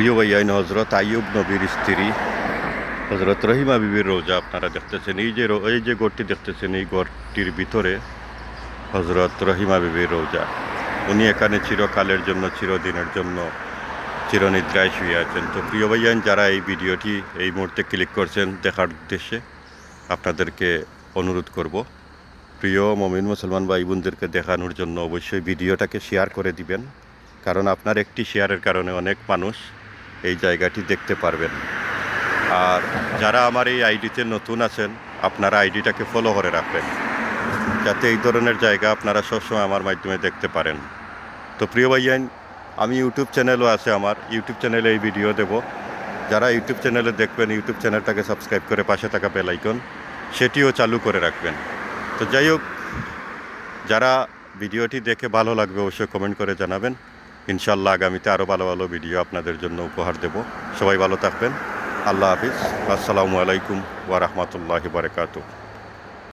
প্রিয় ভাইয়াইন হজরত আইয়ুব নবীর স্ত্রী। হজরত রহিমা বিবির রোজা আপনারা দেখতেছেন। এই যে এই যে গড়টি দেখতেছেন, এই গড়টির ভিতরে হজরত রহিমা বিবির রোজা। উনি এখানে চিরকালের জন্য, চিরদিনের জন্য চিরনিদ্রায় শুয়ে আছেন। তো প্রিয় ভাইয়ান যারা এই ভিডিওটি এই মুহূর্তে ক্লিক করছেন দেখার উদ্দেশ্যে আপনাদেরকে অনুরোধ করব। প্রিয় মমিন মুসলমান ভাই বোনদেরকে দেখানোর জন্য অবশ্যই ভিডিওটাকে শেয়ার করে দিবেন। কারণ আপনার একটি শেয়ারের কারণে অনেক মানুষ এই জায়গাটি দেখতে পারবেন। আর যারা আমার এই আইডিতে নতুন আছেন, আপনারা আইডিটাকে ফলো করে রাখবেন। যাতে এই ধরনের জায়গা আপনারা সবসময় আমার মাধ্যমে দেখতে পারেন। তো প্রিয় ভাইয়ান, আমি ইউটিউব চ্যানেলও আছে আমার। ইউটিউব চ্যানেলে এই ভিডিও দেব। যারা ইউটিউব চ্যানেলে দেখবেন ইউটিউব চ্যানেলটাকে সাবস্ক্রাইব করে পাশে থাকা বেল আইকন সেটিও চালু করে রাখবেন। তো যাই হোক, যারা ভিডিওটি দেখে ভালো লাগবে, অবশ্যই কমেন্ট করে জানাবেন। ইনশাল্লাহ আগামীতে আরও ভালো ভালো ভিডিও আপনাদের জন্য উপহার দেব। সবাই ভালো থাকবেন। আল্লাহ হাফিজ। আসসালামু আলাইকুম ওয়া বারাকাতুহু।